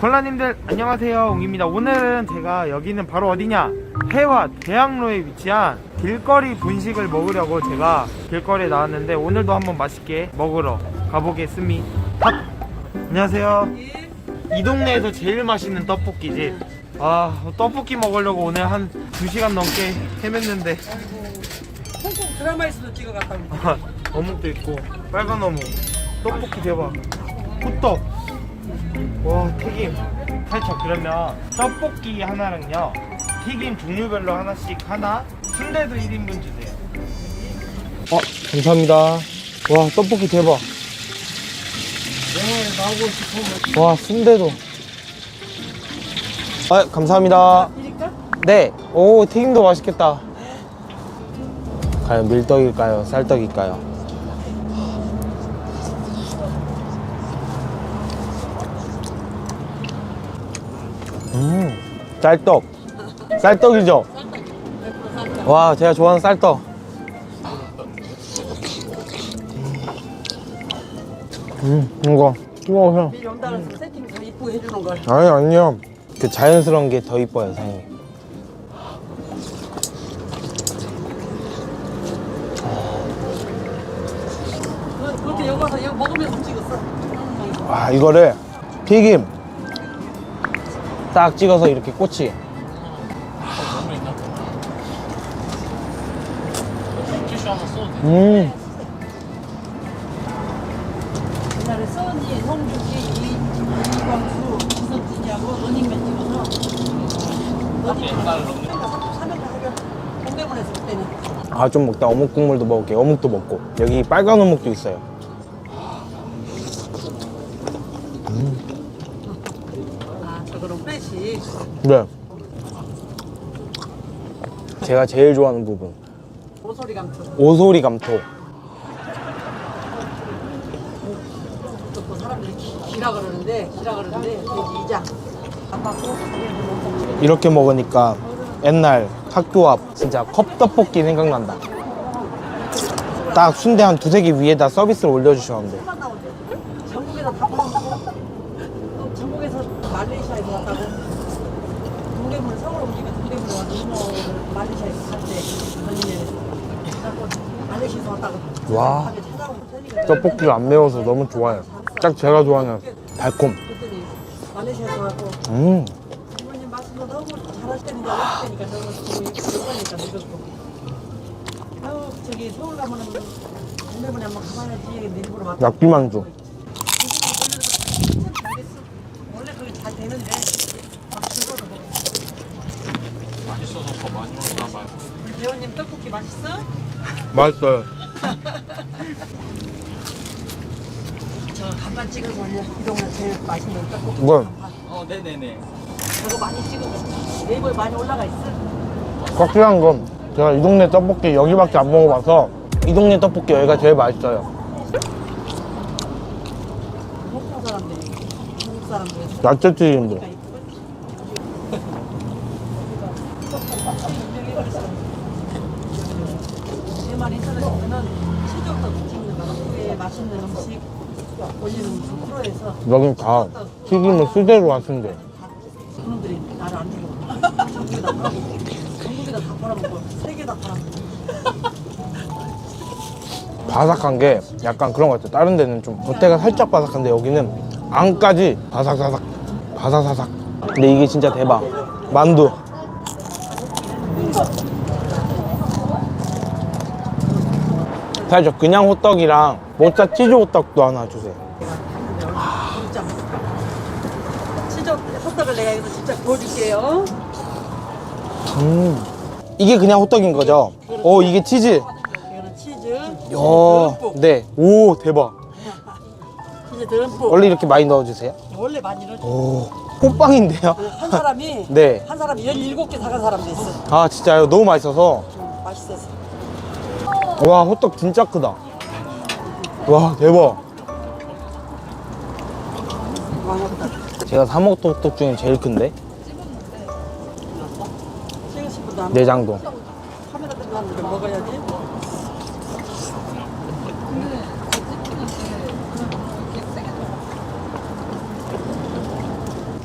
콜라님들 안녕하세요. 웅입니다. 오늘은 제가 여기는 바로 어디냐? 해와 대학로에 위치한 길거리 분식을 먹으려고 제가 길거리에 나왔는데 오늘도 한번 맛있게 먹으러 가보겠습니다. 안녕하세요. 이 동네에서 제일 맛있는 떡볶이집. 아 떡볶이 먹으려고 오늘 한 2시간 넘게 헤맸는데. 홍콩 드라마에서도 찍어갔다고. 아, 어묵도 있고 빨간 어묵. 떡볶이 대박. 호떡 와 튀김. 살짝 그러면 떡볶이 하나랑요 튀김 종류별로 하나씩 하나 순대도 1인분 주세요. 어 감사합니다. 와 떡볶이 대박. 네 나오고 싶어 와 순대도. 아 감사합니다. 네오 튀김도 맛있겠다. 과연 밀떡일까요? 쌀떡일까요 음, 쌀떡. 쌀떡이죠? 와, 제가 좋아하는 쌀떡. 음, 이거. 뜨거워서. 미리 온다 그래서 세팅 더 이쁘게 해주는 걸. 아니, 아니요. 그 자연스러운 게 더 이뻐요, 사장님. 그- 그렇게 여기 와서 여기 먹으면서 찍었어. 와, 이거를 튀김. 딱 찍어서 이렇게 꼬치. 음. 옛날에 써니, 성주기, 이- 이광수, 이석진이하고 러닝맨 찍어서 러닝맨 사면 하면 동대문에서 그때는. 아 좀 먹다 어묵 국물도 먹을게요 어묵도 먹고. 여기 빨간 어묵도 있어요. 아 저거는 프레시 네. 제가 제일 좋아하는 부분. 오소리 감투 오소리 감토 또 사람들이 기- 기라 그러는데 기라 그러는데 여기 이장 안 받고 이렇게 먹으니까 옛날 학교 앞 진짜 컵떡볶이 생각난다. 딱 순대 한 두세 개 위에다 서비스를 올려주셨는데. 전국에서 다 전국에서 말레이시아에서 왔다고 동대문 서울 옮기면 동대문에 와서 이모를 말레이시아에서 살때 전인에 왔다고 와. 찾아오고 떡볶이가 안 매워서 너무 좋아요. 딱 제가 좋아하는 달콤. 그랬더니 음. 이모님 말씀 너무 잘하시다니까 어시다니까 너무 지금 요거니까 늙었고. 아유 저기 서울 가면은 동대문에 한번 가봐야지. 일부러 왔다. 약비만두 배우님 떡볶이 맛있어? 맛있어요 저 간판 찍어서 올려. 이 동네 제일 맛있는 떡볶이. 이건. 어, 네네네. 저거 많이 찍어. 네이버에 많이 올라가 있어. 확실한 건 제가 이 동네 떡볶이 여기밖에 안 먹어봐서 이 동네 떡볶이 여기가 제일 맛있어요 홍콩 사람들, 중국 사람들. 야채 튀김도 제말 인터넷에 보면은 최저부터 찍는 거. 한국의 맛있는 음식 올리는 그 프로에서 여긴 다 튀김을 수제로 하신대 그놈들이 나를 안 죽여. 전국에다 팔아먹고. 전국에다 다 팔아먹고. 세개다 팔아먹고. 바삭한 게 약간 그런 것 같아요 다른 데는 좀 겉에가 살짝 바삭한데 여기는 안까지 바삭바삭 바삭바삭 근데 이게 진짜 대박 만두 저 그냥 호떡이랑 모짜 치즈 호떡도 하나 주세요 진짜 진짜 호떡을 내가 여기서 진짜 구워줄게요. 음 이게 그냥 호떡인 거죠? 오 이게 치즈 이거는 치즈. 어, 듬뿍. 네. 오, 대박. 치즈 듬뿍. 원래 이렇게 많이 넣어주세요? 원래 많이 넣어. 오, 호빵인데요? 한 사람이 네. 한 사람이 17개 사간 사람도 있어. 아, 진짜요? 너무 맛있어서. 음, 맛있어서. 와, 호떡 진짜 크다. 와, 대박. 제가 사 먹던 호떡 중에 제일 큰데? 내장도.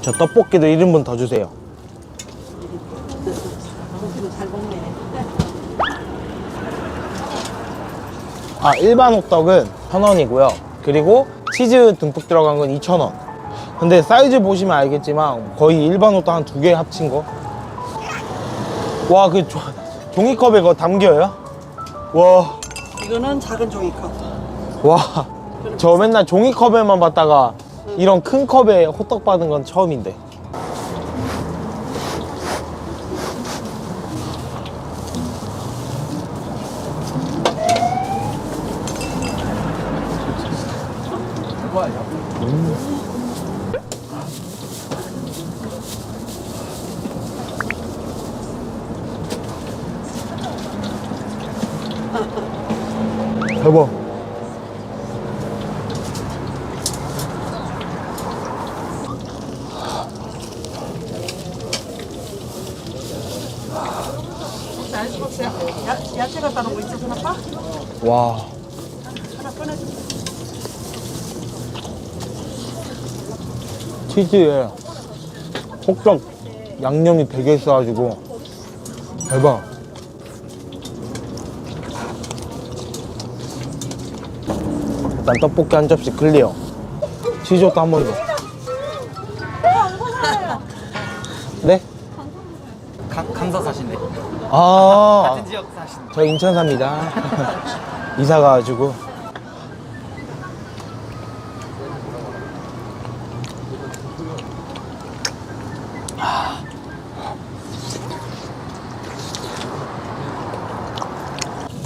저 떡볶이도 1인분 더 주세요. 고기도 잘 먹네. 아, 일반 호떡은 1,000원이고요. 그리고 치즈 듬뿍 들어간 건 2,000원. 근데 사이즈 보시면 알겠지만 거의 일반 호떡 한 두 개 합친 거. 와, 그 조- 종이컵에 그거 담겨요? 와, 이거는 작은 종이컵. 와. 저 맨날 종이컵에만 봤다가 이런 큰 컵에 호떡 받은 건 처음인데. 대박. 야, 야채가 따로 뭐 있어서 나빠? 와. 하나 꺼내줘. 치즈에 호떡 양념이 되게 있어가지고 대박. 일단 떡볶이 한 접시 클리어. 치즈도 한 번 더. 네? 강, 강서 사신대. 아, 지역 사신대. 저 인천 삽니다. 이사 가가지고.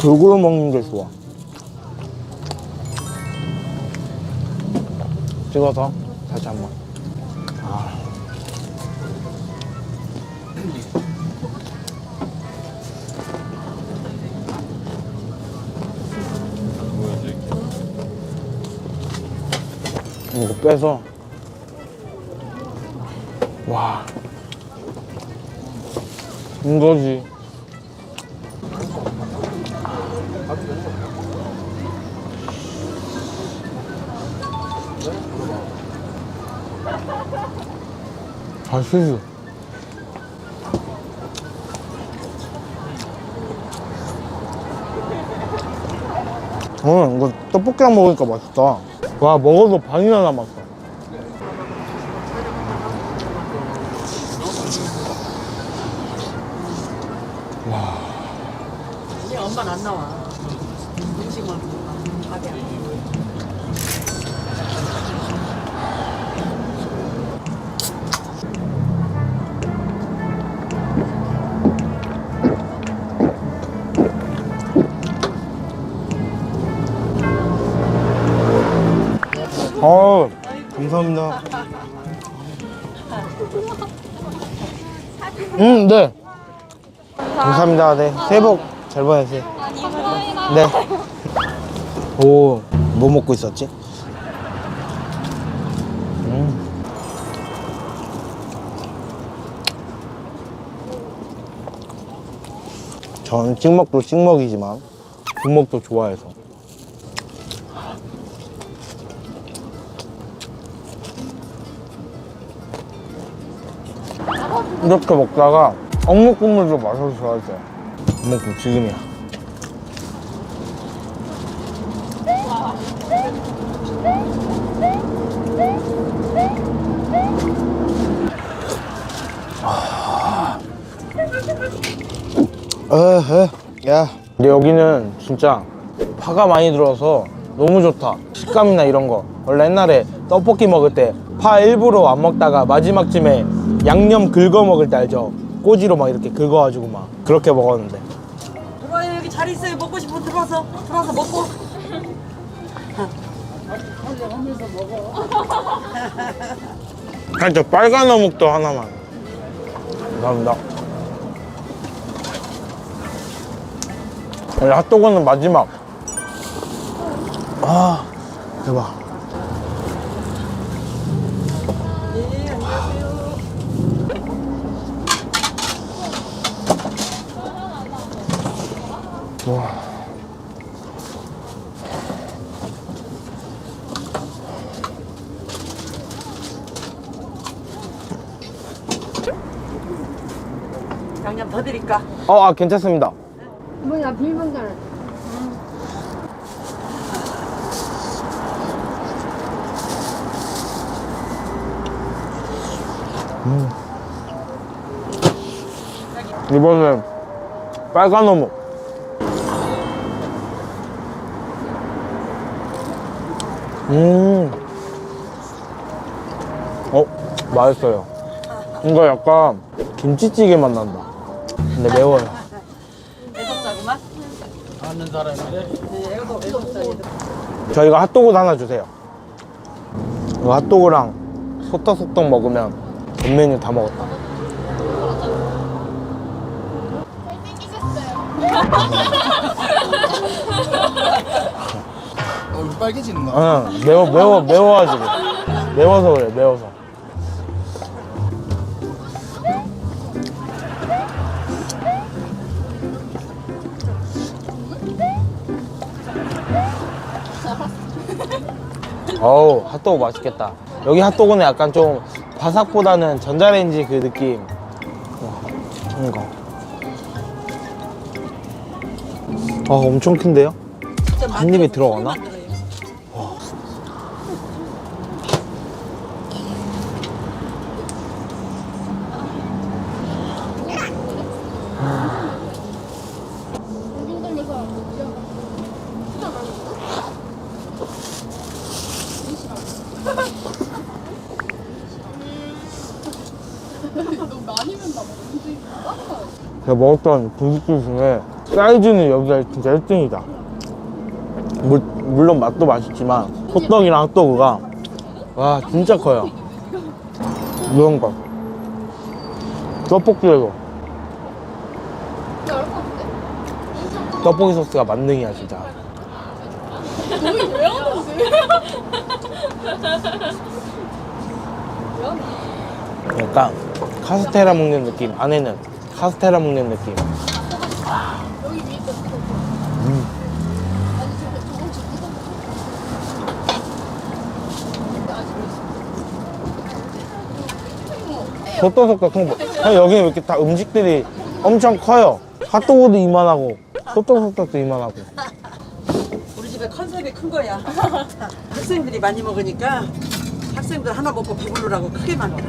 골고루 먹는 게 좋아. 찍어서 다시 한 번. 아. 이거 빼서 와 이거지 맛있어 어 이거 떡볶이랑 먹으니까 맛있다 와 먹어도 반이나 남았어 이제 엄마는 안 나와. 음식만. 밥이 안 돼. 어 감사합니다 음, 네. 감사합니다. 네. 새해 복 잘 받으세요. 네. 오, 뭐 먹고 있었지? 음. 전 찍먹도 찍먹이지만 국먹도 좋아해서 이렇게 먹다가 어묵 국물도 마셔서 좋아했어요. 어묵국 지금이야. 에헤, 야. 근데 여기는 진짜 파가 많이 들어서 너무 좋다. 식감이나 이런 거. 원래 옛날에 떡볶이 먹을 때 파 일부러 안 먹다가 마지막쯤에 양념 긁어 먹을 때 알죠? 꼬지로 막 이렇게 긁어가지고 막 그렇게 먹었는데. 들어와요 여기 자리 있어요. 먹고 싶으면 들어와서 들어와서 먹고. 아, 저 빨간 어묵도 하나만. 감사합니다. 원래 핫도그는 마지막. 아, 대박. 와. 양념 더 드릴까? 어, 아, 괜찮습니다. 뭐야 빌만 달 음. 이번엔 빨간 어묵. 음. 어, 맛있어요. 이거 약간 김치찌개 맛 난다. 근데 매워요. 애국자구만. 아는 사람인데 네, 애국 애국자예요. 저희가 핫도그 하나 주세요. 이거 핫도그랑 소떡소떡 먹으면 전 메뉴 다 먹었다. 얼굴 빨개지는 거 응, 매워, 매워, 매워가지고. 매워서 그래, 매워서. 어우, 핫도그 맛있겠다. 여기 핫도그는 약간 좀 바삭보다는 전자레인지 그 느낌. 와, 이거. 아, 엄청 큰데요? 한 입에 들어가나? 손이 만들어요. 제가 먹었던 분식집 중에 사이즈는 여기가 진짜 1등이다. 물, 물론 맛도 맛있지만 호떡이랑 핫도그가 와 진짜 커요. 이런 거. 떡볶이도 이거. 떡볶이 소스가 만능이야 진짜. 약간 카스테라 먹는 느낌 안에는 카스테라 먹는 느낌. 소떡소떡 통보. 여기는 왜 이렇게 다 음식들이 엄청 커요. 핫도그도 이만하고 소떡소떡도 이만하고 우리 집에 컨셉이 큰 거야. 학생들이 많이 먹으니까 학생들 하나 먹고 배부르라고 크게 만들어.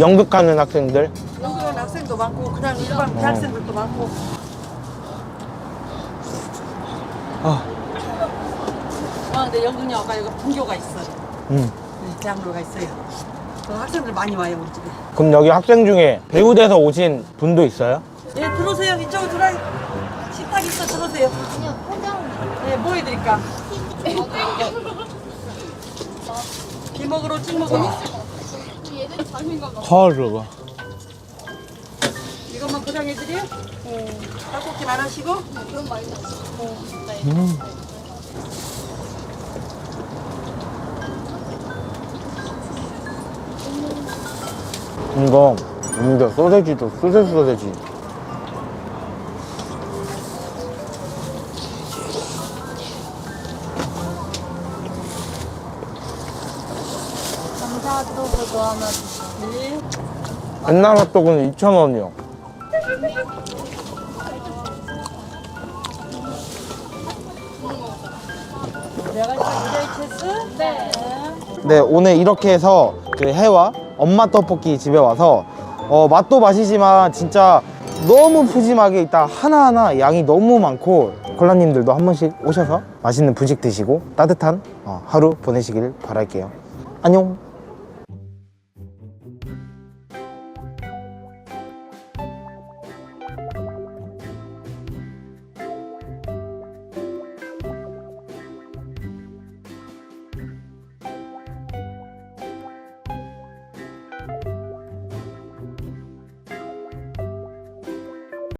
연극 하는 학생들 연구원 학생도 많고 그냥 일반 대학생들도 많고. 아, 아, 근데 연극영화가 여기 분교가 있어. 음. 네, 대학로가 있어요. 그 학생들 많이 와요 우리 집에. 그럼 여기 학생 중에 배우돼서 오신 분도 있어요? 예, 들어오세요. 이쪽으로 들어요. 식탁 있어 들어오세요. 그냥 포장 예, 뭐 해드릴까? 기먹으로 찍먹으로 얘들 자신감 헐 그거 이것만 포장해드려? 떡볶이 안 하시고? 그런 말이 나지 이거 근데? 소세지도 소세지 소세지 감사도그도 하나 네. 옛날 핫도그는 2,000원이요 내가 VHS? 네. 네 오늘 이렇게 해서 그 해와 엄마 떡볶이 집에 와서 어, 맛도 맛이지만 진짜 너무 푸짐하게 있다 하나하나 양이 너무 많고 콜라님들도 한 번씩 오셔서 맛있는 분식 드시고 따뜻한 어, 하루 보내시길 바랄게요 안녕